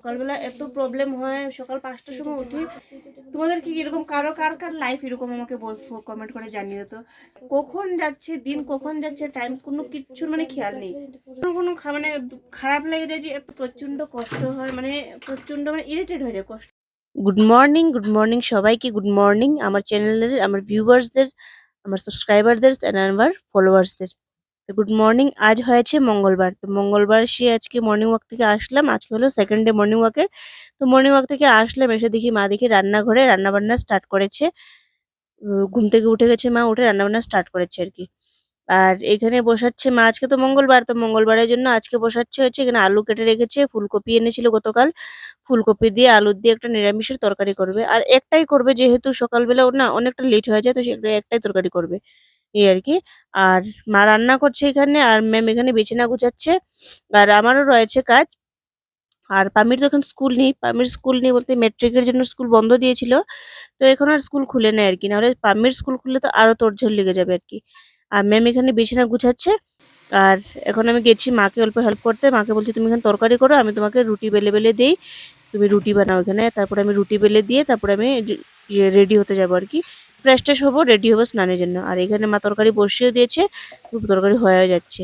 সকালবেলা এত প্রবলেম হয়, সকাল পাঁচটার সময় উঠি। তোমাদের কি এরকম কারও, কার কার লাইফ এরকম আমাকে কমেন্ট করে জানিও তো। কখন যাচ্ছে দিন, কখন যাচ্ছে টাইম কোনো কিচ্ছুর মানে খেয়াল নেই। কোনো কোনো মানে খারাপ লেগে যায় যে, এত প্রচণ্ড কষ্ট হয় মানে প্রচণ্ড মানে ইরিটেট হয়ে যায় কষ্ট। গুড মর্নিং গুড মর্নিং সবাইকে গুড মর্নিং আমার চ্যানেলের আমার ভিউয়ার্সদের আমার সাবস্ক্রাইবারদের অ্যান্ড আমার ফলোয়ার্সদের তো গুড মর্নিং আজ হয়েছে মঙ্গলবার। তো মঙ্গলবার সে আজকে মর্নিং ওয়াক থেকে আসলাম, আজকে হলো সেকেন্ড ডে মর্নিং ওয়াকের তো মর্নিং ওয়াক থেকে আসলাম, এসে দেখি মা দেখি রান্নাঘরে রান্নাবান্না স্টার্ট করেছে। ঘুম থেকে উঠে গেছে মা, উঠে রান্নাবান্না স্টার্ট করেছে আর কি। আর এখানে বসাচ্ছে মা, আজকে তো মঙ্গলবার, তো মঙ্গলবারের জন্য আজকে বসাচ্ছে হচ্ছে এখানে আলু কেটে রেখেছে, ফুলকপি এনেছিল গতকাল। ফুলকপি দিয়ে আলু দিয়ে একটা নিরামিষের তরকারি করবে। আর একটাই করবে, যেহেতু সকালবেলা না অনেকটা লেট হয়ে যায়, তো সে একটাই তরকারি করবে। এই আর কি। আর মা রান্না করছে এখানে আর ম্যাম এখানে বিছানা গুছাচ্ছে। আর আমারও রয়েছে কাজ। আর পামির তো এখন স্কুল নেই। পামির স্কুল নেই বলতে মেট্রিকের জন্য স্কুল বন্ধ দিয়েছিল। তো এখন আর স্কুল খুলে নেয় আর কি। নাহলে পামির স্কুল খুললে তো আরও তোড়ঝড় লেগে যাবে আর কি। আর ম্যাম এখানে বিছানা গুছাচ্ছে। আর এখন আমি গেছি মাকে অল্প হেল্প করতে। মাকে বলছি, তুমি এখানে তরকারি করো, আমি তোমাকে রুটি বেলে বেলে দিই। তুমি রুটি বানাও এখানে। তারপরে আমি রুটি বেলে দিয়ে তারপরে আমি রেডি হতে যাব আর কি। ফ্রেশ ট্রেশ হব রেডি হব স্নানের জন্য। আর এখানে মা তরকারি বসিয়ে দিয়েছে খুব তরকারি হয়ে যাচ্ছে।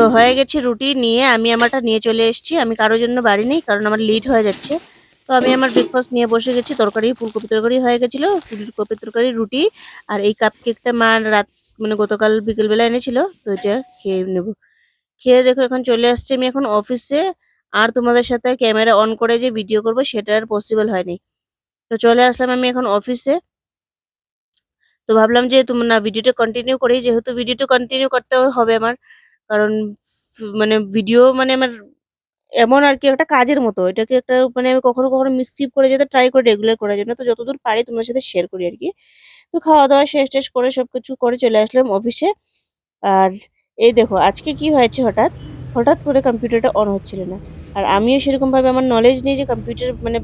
তো হয়ে গেছে রুটি, নিয়ে আমি আমারটা নিয়ে চলে এসেছি। আমি কারোর জন্য বাড়ি নেই, কারণ আমার লেট হয়ে যাচ্ছে। তো আমি আমার ব্রেকফাস্ট নিয়ে বসে গেছি, তরকারি, ফুলকপি তরকারি হয়ে গেছিল, ফুলকপি তরকারি, রুটি আর এই কাপ কেকটা মা রাত মানে গতকাল বিকেলবেলা এনেছিল, তো এটা খেয়ে নেব। খেয়ে দেখো এখন চলে আসছে, আমি এখন অফিসে আর তোমাদের সাথে ক্যামেরা অন করে যে ভিডিও করব, সেটা আর পসিবল হয়নি। তো চলে আসলাম আমি এখন অফিসে তো ভাবলাম যে তুমি না ভিডিওটা কন্টিনিউ করি যেহেতু ভিডিওটা কন্টিনিউ করতে হবে আমার কারণ মানে ভিডিও মানে আমার এমন আর কি একটা কাজের মতো। এটাকে একটা মানে আমি কখনো কখনো মিসক্রিপ করে যেতে ট্রাই করে রেগুলার করার জন্য। তো যতদূর পারি তোমার সাথে শেয়ার করি আর কি। তো খাওয়া দাওয়া শেষ টেস করে সব কিছু করে চলে আসলাম অফিসে আর এই দেখো, আজকে কি হয়েছে হঠাৎ? হঠাৎ করে কম্পিউটারটা অন হচ্ছিল না। আর আমিও সেরকম ভাবে আমার নলেজ নেই যে কম্পিউটার মানে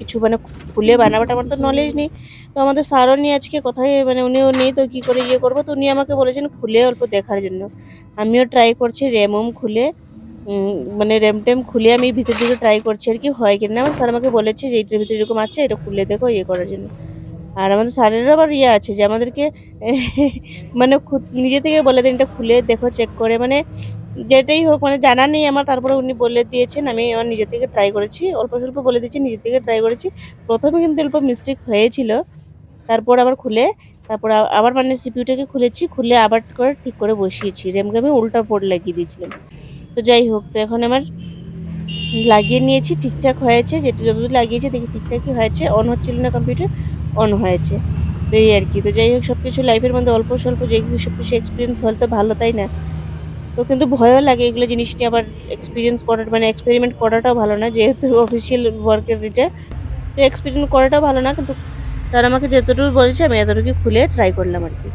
কিছু মানে খুলে বানাবাটা আমার তো নলেজ নেই। তো আমাদের স্যারও নিয়ে আজকে কোথায় মানে উনিও নেই তো কি করে ইয়ে করব? তো উনি আমাকে বলেছেন খুলে অল্প দেখার জন্য। আমিও ট্রাই করছি র্যামম খুলে। মানে র্যাম ট্যাম খুলে আমি ভিতর দিকে ট্রাই করছি আর কি হয় কিনা আমার স্যার আমাকে বলেছে যে এইটার ভিতরে এরকম আছে এটা খুলে দেখো ইয়ে করার জন্য। আর আমাদের স্যারেরও আবার ইয়ে আছে যে আমাদেরকে মানে নিজে থেকে বলে দেন এটা খুলে দেখো চেক করে। মানে যেটাই হোক মানে জানা নেই আমার, তারপরে উনি বলে দিয়েছেন, আমি আমার নিজের থেকে ট্রাই করেছি, অল্প স্বল্প বলে দিয়েছি, নিজের থেকে ট্রাই করেছি। প্রথমে কিন্তু অল্প মিস্টেক হয়েছিল, তারপর আবার খুলে, তারপর আবার মানে সিপিউটাকে খুলেছি, খুলে আবার করে ঠিক করে বসিয়েছি র্যামকে আমি উল্টা পোর্ট লাগিয়ে দিয়েছিলাম। তো যাই হোক, তো এখন আমার লাগিয়ে নিয়েছি, ঠিকঠাক হয়েছে, যেটা যতদূর লাগিয়েছি দেখি ঠিকঠাকই হয়েছে অন হচ্ছিল না কম্পিউটার অন হয়েছে। তো এই আর কি, তো যাই হোক সব কিছু লাইফের মধ্যে অল্প স্বল্প যে সব কিছু এক্সপিরিয়েন্স হলে তো ভালো, তাই না? তো কিন্তু ভয়ও লাগে এগুলো জিনিস নিয়ে, আবার এক্সপিরিয়েন্স করার মানে এক্সপেরিমেন্ট করাটাও ভালো না, যেহেতু অফিসিয়াল ওয়ার্কের এটা তো এক্সপেরিমেন্ট করাটাও ভালো না, কিন্তু স্যার আমাকে যতটুকু বলেছে, আমি এতটুকু খুলে ট্রাই করলাম আর কি।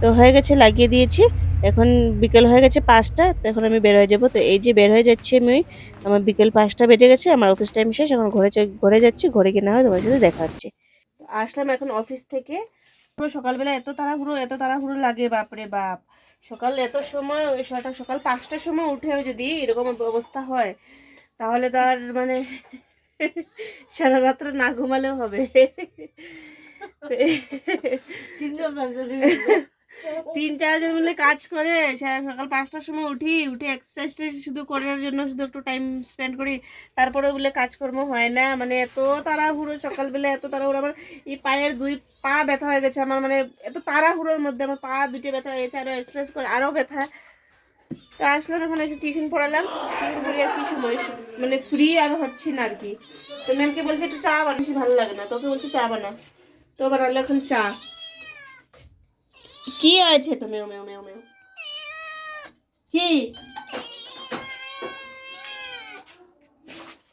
তো হয়ে গেছে, লাগিয়ে দিয়েছি। এখন বিকেল হয়ে গেছে পাঁচটা, তো এখন আমি বের হয়ে যাব। তো এই যে বের হয়ে যাচ্ছি আমি, আমার বিকেল পাঁচটা বেজে গেছে, আমার অফিস টাইম শেষ, এখন ঘরে ঘরে যাচ্ছি, ঘরে কিনা হয় তোমার সাথে দেখা হচ্ছে। আসলাম এখন অফিস থেকে। পুরো সকালবেলা এত তাড়াহুড়ো এত তাড়াহুড়ো লাগে, বাপরে বাপ। সকাল এত সময় ওই সকাল সকাল পাঁচটার সময় উঠে যদি এরকম অবস্থা হয় তাহলে তো আর মানে সারা রাত্রে না ঘুমালেও হবে। তিন চারজন মিলে কাজ করে সকাল পাঁচটার সময় উঠি, উঠে এক্সারসাইজ শুধু করার জন্য শুধু একটু টাইম স্পেন্ড করি, তারপরে বলে কাজকর্ম হয় না মানে এত তাড়াহুড়ো সকালবেলা, এত তাড়াহুড়ো, আমার এই পায়ের দুই পা ব্যথা হয়ে গেছে, আমার মানে এত তাড়াহুড়োর মধ্যে আমার পা দুটো ব্যথা হয়ে গেছে আরও এক্সারসাইজ করে আরও ব্যথা। তো আসলাম এখন এসে টিউশন পড়ালাম টিউশন পড়ে আর কি সময় মানে ফ্রি আর হচ্ছে না আর কি। তো ম্যামকে বলছে, একটু চা বানিয়েছি ভালো লাগে না। তোকে বলছে, চা বানা। তো বানালো এখন চা। কি আছে? তো মেও মেও মেও মেও। কি?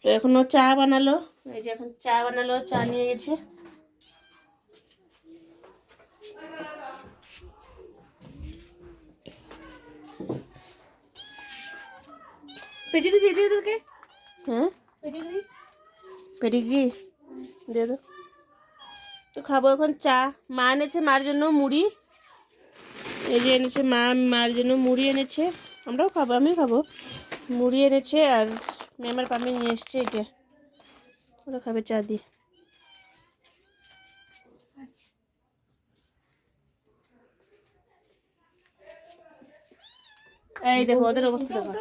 তো এখন ও চা বানালো। এই যে এখন চা বানালো চা নিয়ে গেছে। পেটিগুড়ি দিয়ে দিও তোকে। হ্যাঁ? পেটিগুড়ি পেটিগুড়ি দিয়ে দো। তো খাব এখন চা। মা এনেছে মার জন্য মুড়ি। এই যে এনেছে মা মার জন্য মুড়ি এনেছে। আমরাও খাব, আমিও খাব। মুড়ি এনেছে আর মেমার পামি নিয়ে এসছে এটা ওরা খাবে চা দিয়ে। এই দেখো, ওদের অবস্থা দেখো।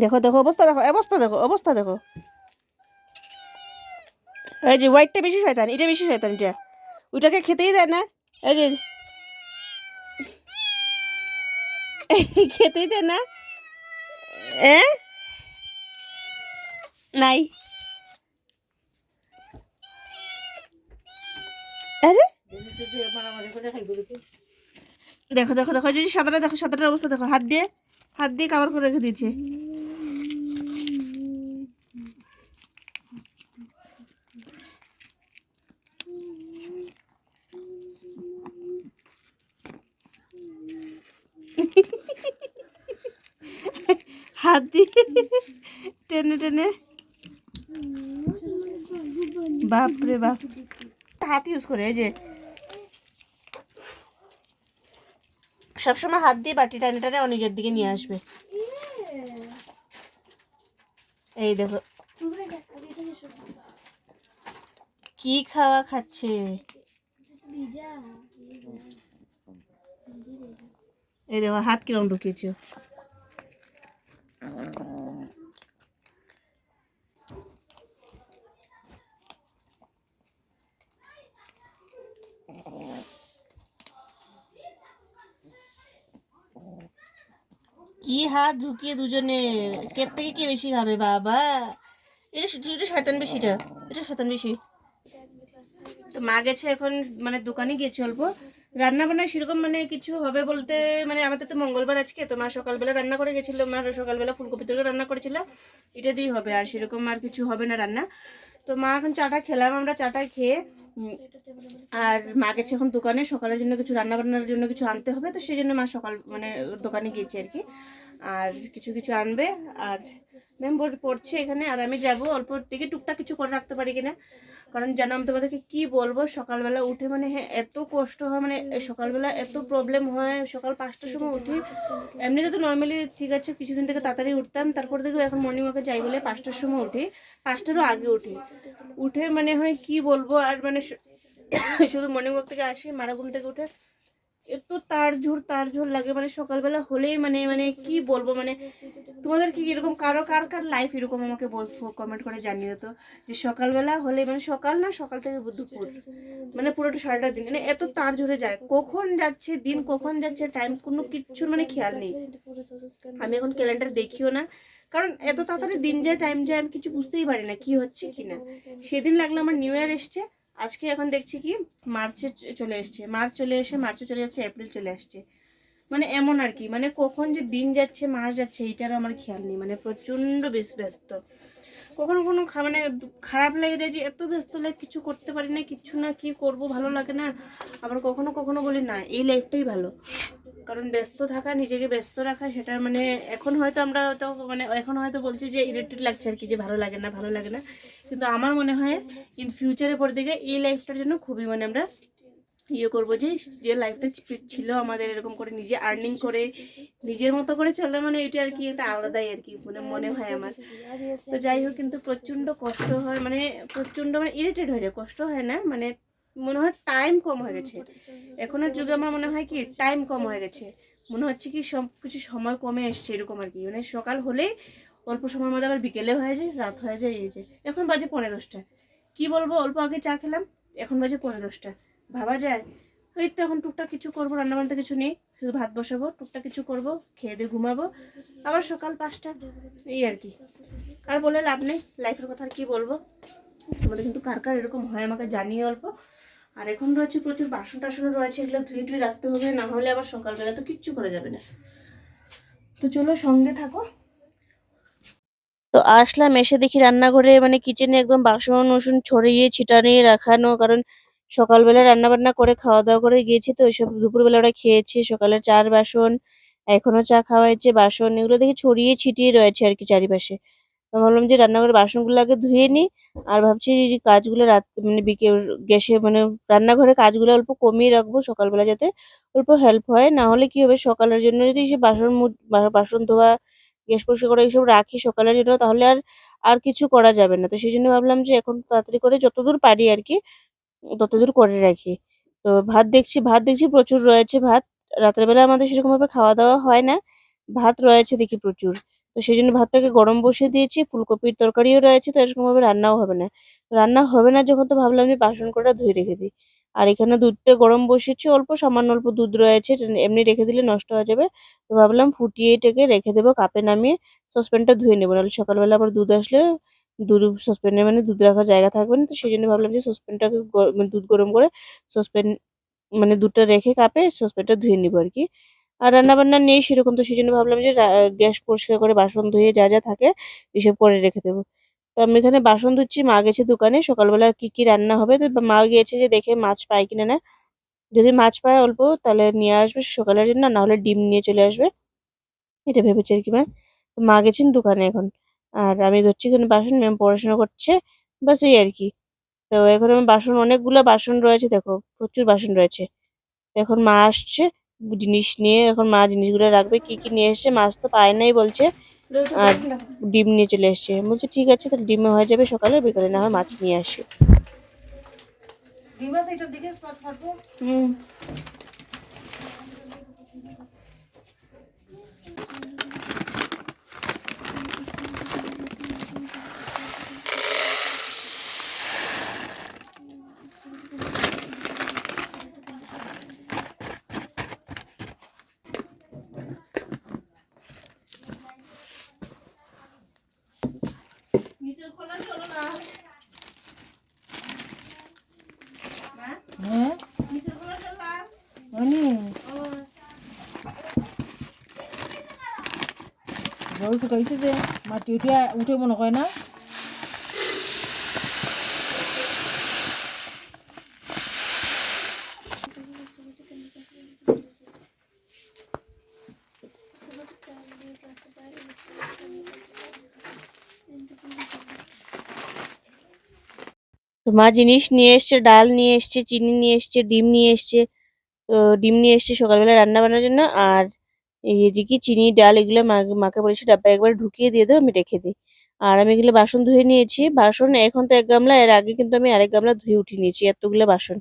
দেখো দেখো, অবস্থা দেখো অবস্থা দেখো অবস্থা দেখো। এই যে হোয়াইটটা বেশি শয়তান, এটা বেশি শয়তান, এটা। ওইটাকে খেতেই দেয় না। এই যে খেতেই দেয় না। এ? নাই। আরে? দেখো দেখো দেখো যদি সাদাটা, দেখো, সাদাটার অবস্থা দেখো। হাত দিয়ে হাত দিয়ে কাভার করে রেখে দিয়েছে। হাত দিয়ে টেনে। টেনে বাপ। রে বাপ হাত ইউজ করে, এই যে। সবসময় হাত দিয়ে বাটি টানে টানে ও নিজের দিকে নিয়ে আসবে। এই দেখো। কি খাওয়া খাচ্ছে? এই দেখো, হাত কিরম ঢুকিয়েছো। কি হাত ঢুকিয়ে দুজনে? কে থেকে কে বেশি খাবে, বাবা? এটা এটা শয়তান বেশিটা এটা শয়তান বেশি। তো মা গেছে এখন মানে দোকানে গিয়েছে অল্প। রান্না বান্না সেরকম মানে কিছু হবে বলতে মানে আমাদের তো মঙ্গলবার আজকে, তো মা সকালবেলা রান্না করে গেছিল, মা সকালবেলা ফুলকপি তরকারি রান্না করেছিল, এটা দিয়েই হবে, আর সেরকম আর কিছু হবে না রান্না। তো মা এখন চাটা খেলাম, আমরা চাটা খেয়ে আর মা গেছে এখন দোকানে, সকালের জন্য কিছু রান্না বান্নার জন্য কিছু আনতে হবে, তো সেই জন্য মা সকাল মানে দোকানে গিয়েছে আর কি। আর কিছু কিছু আনবে, আর ম্যাম পড়ছে এখানে, আর আমি যাব, অল্প দিকে টুকটাক কিছু করে রাখতে পারি কিনা। কারণ জানো আমি তোমাদেরকে কি বলব সকালবেলা উঠে মানে হ্যাঁ এত কষ্ট হয় মানে সকালবেলা এত প্রবলেম হয় সকাল পাঁচটার সময় উঠি। এমনিতে তো নর্মালি ঠিক আছে কিছুদিন থেকে তাড়াতাড়ি উঠতাম তারপর দেখো এখন মর্নিং ওয়াকে যাই বলে পাঁচটার সময় উঠি। পাঁচটারও আগে উঠি। উঠে মানে হয় কি বলব আর মানে শুধু মর্নিং ওয়াক থেকে আসি মারা ঘুম থেকে উঠে এত তার ঝোর তার ঝোর লাগে। মানে সকালবেলা হলেই মানে মানে কি বলব মানে তোমাদের কি এরকম কারও, কার কার লাইফ এরকম আমাকে কমেন্ট করে জানিয়ে তো? যে সকালবেলা হলে মানে সকাল না, সকাল থেকে দুপুর। মানে পুরোটা সারাটা দিন। মানে এত তার ঝরে যায়। কখন যাচ্ছে দিন, কখন যাচ্ছে টাইম কোনো কিচ্ছুর মানে খেয়াল নেই। আমি এখন ক্যালেন্ডার দেখিও না। কারণ এত তাড়াতাড়ি দিন যায় টাইম যায়, আমি কিছু বুঝতেই পারি না কি হচ্ছে কি না। সেদিন লাগল আমার নিউ ইয়ার এসছে। আজকে এখন দেখছি কি মার্চে চলে এসছে। মার্চ চলে এসে, মার্চে চলে যাচ্ছে, এপ্রিল চলে আসছে। মানে এমন আর কি মানে কখন যে দিন যাচ্ছে, মাস যাচ্ছে, এইটারও আমার খেয়াল নেই। মানে প্রচণ্ড বেশ ব্যস্ত। কখনো কখনো মানে খারাপ লাগে যায় যে এত ব্যস্ত লাইফ কিছু করতে পারি না, কিছু না কি করব, ভালো লাগে না। আবার কখনো কখনো বলি, না, এই লাইফটাই ভালো। কারণ ব্যস্ত থাকা, নিজেকে ব্যস্ত রাখা সেটা মানে এখন হয়তো আমরা তো মানে এখন হয়তো বলছি যে ইরিটেট লাগছে আর কি, যে ভালো লাগে না, ভালো লাগে না। কিন্তু আমার মনে হয় ইন ফিউচারের পরে দিকে এই লাইফটার জন্য খুবই মানে আমরা ইয়ে করব যে যে লাইফটা ছিল আমাদের, এরকম করে নিজে আর্নিং করে, নিজের মতো করে চলে মানে এটা আর কি একটা আলাদাই আর কি মানে মনে হয় আমার। তো যাই হোক, কিন্তু প্রচণ্ড কষ্ট হয় মানে প্রচণ্ড মানে ইরিটেড হয়ে যায়, কষ্ট হয় না মানে মনে হয় টাইম কম হয়ে গেছে। এখনের যুগে আমার মনে হয় কি টাইম কম হয়ে গেছে। মনে হচ্ছে কি সব কিছু সময় কমে এসছে এরকম আর কি। মানে সকাল হলেই অল্প সময়ের মধ্যে আবার বিকেলে হয়ে যায় রাত হয়ে যায় এই যে। এখন বাজে পনেরো দশটা। কি বলব অল্প আগে চা খেলাম এখন বাজে পনেরো দশটা। ভাবা যায়। ওই তো এখন টুকটাক কিছু করব রান্নাবান্না কিছু নেই শুধু ভাত বসাবো টুকটাক কিছু করব খেয়ে দিয়ে ঘুমাবো। আবার সকাল পাঁচটা এই আর কি। আর বলে লাভ নেই লাইফের কথা আর কি বলব? তোমাদের কিন্তু কার কার এরকম হয় আমাকে জানিয়ে অল্প। আর এখন রয়েছে প্রচুর বাসন টাসনও রয়েছে, এগুলো ধুয়ে টুয়ে রাখতে হবে, না হলে আবার সকালবেলা তো কিচ্ছু করা যাবে না। তো চলো সঙ্গে থাকো। তো আসলাম, এসে দেখি রান্নাঘরে মানে কিচেনে একদম বাসন ওসন ছড়িয়ে ছিটানিয়ে রাখানো, কারণ সকালবেলা রান্না বান্না করে খাওয়া দাওয়া করে গিয়েছি তো, ওইসব দুপুরবেলা ওরা খেয়েছে, সকালে চার বাসন, এখনও চা খাওয়া হয়েছে, বাসন এগুলো দেখি ছড়িয়ে ছিটিয়ে রয়েছে আর কি চারিপাশে। ভাবলাম যে রান্নাঘরে বাসনগুলো আগে ধুয়ে নিই, আর ভাবছি যে কাজগুলো রাত মানে বিকেল, গ্যাসে মানে রান্নাঘরে কাজগুলো অল্প কমিয়ে রাখব সকালবেলা যাতে অল্প হেল্প হয়। না হলে কি হবে, সকালের জন্য যদি সে বাসন বাসন ধোয়া, গ্যাস পরিষ্কার করা এইসব রাখি সকালের জন্য, তাহলে আর আর কিছু করা যাবে না। তো সেই জন্য ভাবলাম যে এখন তাড়াতাড়ি করে যতদূর পারি আর কি, ততদূর করে রাখি। তো ভাত দেখছি ভাত দেখছি প্রচুর রয়েছে ভাত। রাতের বেলা আমাদের সেরকমভাবে খাওয়া দাওয়া হয় না। ভাত রয়েছে দেখি প্রচুর। তো সেই জন্য ভাতটাকে গরম বসিয়ে দিয়েছি, ফুলকপির তরকারিও রয়েছে, তো এরকমভাবে রান্নাও হবে না। রান্না হবে না যখন, তো ভাবলাম যে বাসন কটা ধুয়ে রেখে দিই। আর এখানে দুধটা গরম বসিয়েছি, অল্প সামান্য অল্প দুধ রয়েছে এমনি রেখে দিলে নষ্ট হয়ে যাবে। তো ভাবলাম ফুটিয়ে এটাকে রেখে দেবো কাপে নামিয়ে, সসপ্যানটা ধুয়ে নেব, নাহলে সকালবেলা আবার দুধ আসলে দুধ সসপ্যানে মানে দুধ রাখার জায়গা থাকবে না, তো সেই জন্য ভাবলাম যে সসপ্যানটাকে মানে দুধ গরম করে সসপ্যান মানে দুধটা রেখে কাপে সসপ্যানটা ধুয়ে নেব আর কি। আর রান্না বান্না নেই সেরকম, তো সেই জন্য ভাবলাম যে গ্যাস পরিষ্কার করে বাসন ধুয়ে যা যা থাকে এসব করে রেখে দেবো। তো আমি এখানে বাসন ধুচ্ছি, মা গেছে দোকানে, সকালবেলা কি কি রান্না হবে? তো মা গিয়েছে যে দেখে মাছ পায় কিনা না। যদি মাছ পায় অল্প, তাহলে নিয়ে আসবে সকালের জন্য না হলে ডিম নিয়ে চলে আসবে। এটা ভেবেছে আর কি মা। তো মা গেছেন দোকানে এখন। আর আমি ধরছি এখানে বাসন, ম্যাম পড়াশোনা করছে, বাস এই আর কি। তো এখন আমার বাসন, অনেকগুলো বাসন রয়েছে, দেখো, প্রচুর বাসন রয়েছে। এখন মা আসছে জিনিস নিয়ে এখন মা জিনিসগুলো রাখবে কি কি নিয়ে এসছে মাছ তো পায় নাই বলছে। আর ডিম নিয়ে চলে এসছে। বলছে ঠিক আছে তাহলে ডিমে হয়ে যাবে সকালে বিকালে না হয় মাছ নিয়ে আসি। হুম হ্যাঁ হয়নি জল শুকাইছে যে মাটি মনে না। তো মা জিনিস নিয়ে এসছে, ডাল নিয়ে এসছে, চিনি নিয়ে এসছে, ডিম নিয়ে এসছে, তো ডিম নিয়ে এসছে সকালবেলা রান্না বান্নার জন্য, আর কি চিনি, ডাল, এগুলো মাকে বলেছি ডাব্বা একবার ঢুকিয়ে দিয়ে দাও, আমি রেখে দিই। আর আমি এগুলো বাসন ধুয়ে নিয়েছি। বাসন এখন তো এক গামলা, এর আগে কিন্তু আমি আরেক গামলা ধুয়ে উঠিয়ে নিয়েছি এতগুলো বাসন।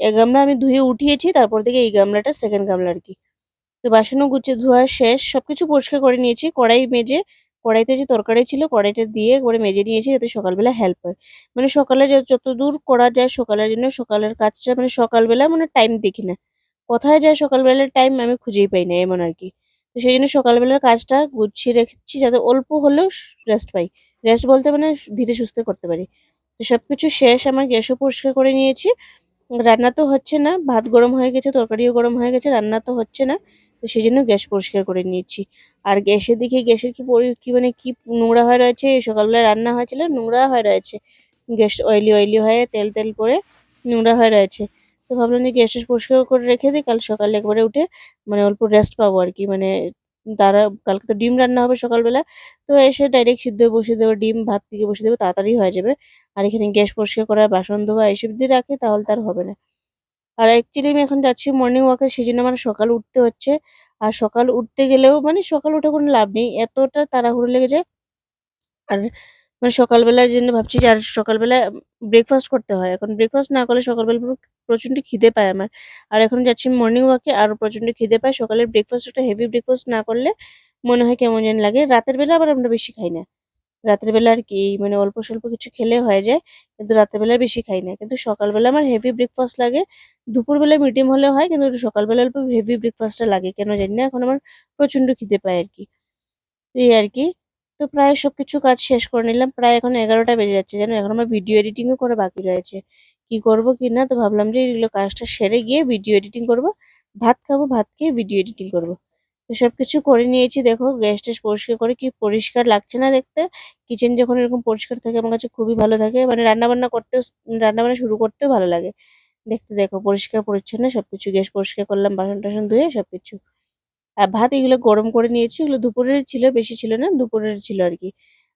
এক গামলা আমি ধুয়ে উঠিয়েছি, তারপর থেকে এই গামলাটা সেকেন্ড গামলা আর কি। তো বাসনও গুছিয়ে ধোয়া শেষ, সবকিছু পরিষ্কার করে নিয়েছি। কড়াই মেজে, কড়াইতে যে তরকারি ছিল কড়াইটা দিয়ে করে মেজে নিয়েছি যাতে সকালবেলা হেল্প হয়। মানে সকালে যত- যতদূর করা যায় সকালের জন্য, সকালের কাজটা মানে সকালবেলা মানে টাইম দেখি না। কোথায় যায় সকালবেলার টাইম আমি খুঁজেই পাই না এমন আর কি তো সেই জন্য সকালবেলার কাজটা গুছিয়ে রেখেছি যাতে অল্প হলেও রেস্ট পাই। রেস্ট বলতে মানে ধীরে সুস্থে করতে পারি। তো সব কিছু শেষ, আমার গ্যাসও পরিষ্কার করে নিয়েছি। রান্না তো হচ্ছে না, ভাত গরম হয়ে গেছে, তরকারিও গরম হয়ে গেছে, রান্না তো হচ্ছে না। তো সেই জন্য গ্যাস পরিষ্কার করে নিয়েছি। আর গ্যাসের দিকে গ্যাসের কি পরি- কি মানে কি নোংরা হয়ে রয়েছে সকালবেলা রান্না হয়েছিল, নোংরা হয়ে রয়েছে। গ্যাস অয়েলি অয়েলি হয়ে তেল তেল করে নোংরা হয়ে রয়েছে। তো ভাবলাম যে গ্যাসটা পরিষ্কার করে রেখে দিই, কাল সকালে একবারে উঠে মানে অল্প রেস্ট পাবো আর কি। মানে তারা কালকে তো ডিম রান্না হবে সকালবেলা, তো এসে ডাইরেক্ট সিদ্ধ বসিয়ে দেবো, ডিম ভাত থেকে বসিয়ে দেবো, তাড়াতাড়ি হয়ে যাবে। আর এখানে গ্যাস পরিষ্কার করা, বাসন ধোয়া, এসব যদি রাখি তাহলে তার হবে না। আর অ্যাকচুয়ালি আমি এখন যাচ্ছি মর্নিং ওয়াকে সেই জন্য আমার সকাল উঠতে হচ্ছে। আর সকাল উঠতে গেলেও মানে সকাল উঠে কোনো লাভ নেই, এতটা তাড়াহুড়ো লেগে যায়। আর মানে সকালবেলার জন্য ভাবছি যে আর সকালবেলা ব্রেকফাস্ট করতে হয়। এখন ব্রেকফাস্ট না করলে সকালবেলা পুরো প্রচণ্ড খিদে পায় আমার। আর এখন যাচ্ছি মর্নিং ওয়াকে আরও প্রচণ্ড খিদে পায়। সকালের ব্রেকফাস্ট একটা হেভি ব্রেকফাস্ট না করলে মনে হয় কেমন যেন লাগে। রাতের বেলা আবার আমরা বেশি খাই না। রাতের বেলা আর কি মানে অল্প স্বল্প কিছু খেলে হয়ে যায়, কিন্তু রাতের বেলা বেশি খাই না। কিন্তু সকালবেলা আমার হেভি ব্রেকফাস্ট লাগে। দুপুরবেলা মিডিয়াম হলে হয়, কিন্তু সকালবেলা অল্প হেভি ব্রেকফাস্টটা লাগে। কেন জানি না, এখন আমার প্রচণ্ড খিদে পায় আর কি। এই আর কি। তো প্রায় সবকিছু কাজ শেষ করে নিলাম। প্রায় এখন এগারোটা বেজে যাচ্ছে যেন এখন আমার ভিডিও এডিটিংও করে বাকি রয়েছে। কি করব, কি না? তো ভাবলাম যে এগুলো কাজটা সেরে গিয়ে ভিডিও এডিটিং করব। ভাত খাব, ভাত খেয়ে ভিডিও এডিটিং করব। তো সব কিছু করে নিয়েছি, দেখো, গ্যাস ট্যাস পরিষ্কার করে কি পরিষ্কার লাগছে না দেখতে? কিচেন যখন এরকম পরিষ্কার থাকে, আমার কাছে খুবই ভালো থাকে। মানে রান্নাবান্না করতেও রান্নাবান্না শুরু করতেও ভালো লাগে। দেখতে দেখো, পরিষ্কার পরিচ্ছন্ন, সবকিছু গ্যাস পরিষ্কার করলাম বাসন টাসন ধুয়ে সবকিছু। ভাত এগুলো গরম করে নিয়েছি। এগুলো দুপুরের ছিল, বেশি ছিল না, দুপুরের ছিল আর কি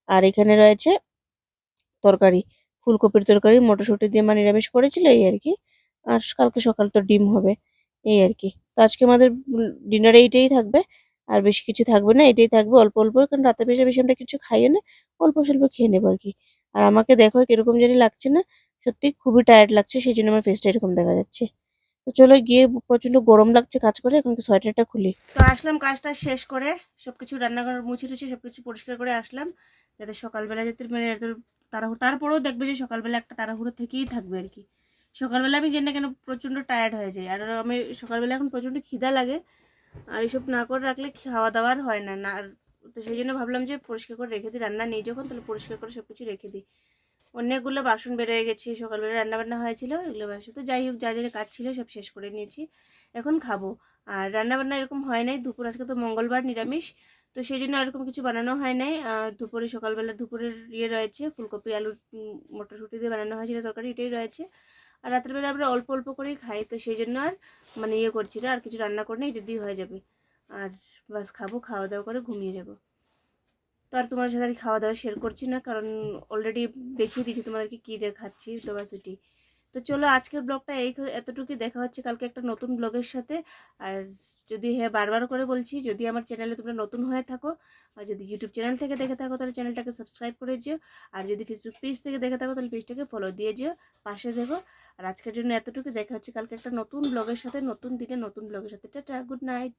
আর এখানে রয়েছে তরকারি, ফুলকপির তরকারি, মটরশুঁটি দিয়ে মা নিরামিষ করেছিল, এই আর কি আর কালকে সকাল তো ডিম হবে, এই আর কি তো আজকে আমাদের ডিনারে এইটাই থাকবে। আর বেশি কিছু থাকবে না, এটাই থাকবে অল্প অল্প, কারণ রাতে বেশি বেশি আমরা কিছু খাইয়ে না, অল্প স্বল্প খেয়ে নেব আর কি আর আমাকে দেখো কীরকম জানি লাগছে না, সত্যি খুবই টায়ার্ড লাগছে, সেই জন্য আমার ফেসটা এরকম দেখা যাচ্ছে। তো চলো গিয়ে প্রচণ্ড গরম লাগছে কাজ করে, এখন সোয়েটারটা খুলি। তো আসলাম কাজটা শেষ করে, সবকিছু রান্নাঘর মুছে টুছে সবকিছু পরিষ্কার করে আসলাম। যাতে সকালবেলা যাতে মানে এত তাড়াহুড়ো, তারপরেও দেখবে যে সকালবেলা একটা তাড়াহুড়ো থেকেই থাকবে আর কি। সকালবেলা আমি জানি না কেন প্রচণ্ড টায়ার্ড হয়ে যাই, আর আমি সকালবেলা এখন প্রচণ্ড খিদা লাগে, আর এসব না করে রাখলে খাওয়া দাওয়ার হয় না না তো সেই জন্য ভাবলাম যে পরিষ্কার করে রেখে দিই, রান্না নেই যখন তাহলে পরিষ্কার করে সব কিছু রেখে দিই। অনেকগুলো বাসন বের হয়ে গেছে, সকালবেলা রান্নাবান্না হয়েছিল, এগুলো বাসন তো যাই হোক, যা যা কাজ ছিল সব শেষ করে নিয়েছি, এখন খাব। আর রান্নাবান্না এরকম হয় নাই, দুপুর আজকে তো মঙ্গলবার নিরামিষ, তো সেই জন্য এরকম কিছু বানানো হয় নাই। দুপুরে সকালবেলা দুপুরের ইয়ে রয়েছে, ফুলকপি, আলু মটরশুঁটি দিয়ে বানানো হয়েছিল, তরকারি, এটাই রয়েছে। আর রাতের বেলা আমরা অল্প অল্প করেই খাই, তো সেই জন্য আর মানে ইয়ে করছি না, আর কিছু রান্না করে নেই, এটা দিয়ে হয়ে যাবে। আর বাস খাব, খাওয়া দাওয়া করে ঘুমিয়ে যাব। তো আর তোমার সাথে আর খাওয়া দাওয়া শেয়ার করছি না, কারণ অলরেডি দেখিয়ে দিয়েছি তোমাদেরকে কী দেখাচ্ছি তো বাস তো চলো আজকের ব্লগটা এই এতটুকুই, দেখা হচ্ছে কালকে একটা নতুন ব্লগের সাথে। আর যদি হ্যাঁ বারবার করে বলছি, যদি আমার চ্যানেলে তোমরা নতুন হয়ে থাকো, আর যদি ইউটিউব চ্যানেল থেকে দেখে থাকো, তাহলে চ্যানেলটাকে সাবস্ক্রাইব করে যেও। আর যদি ফেসবুক পেজ থেকে দেখে থাকো, তাহলে পেজটাকে ফলো দিয়ে যেও, পাশে থেকো। আর আজকের জন্য এতটুকু দেখা হচ্ছে কালকে একটা নতুন ব্লগের সাথে, নতুন দিনে নতুন ব্লগের সাথে। Tata good night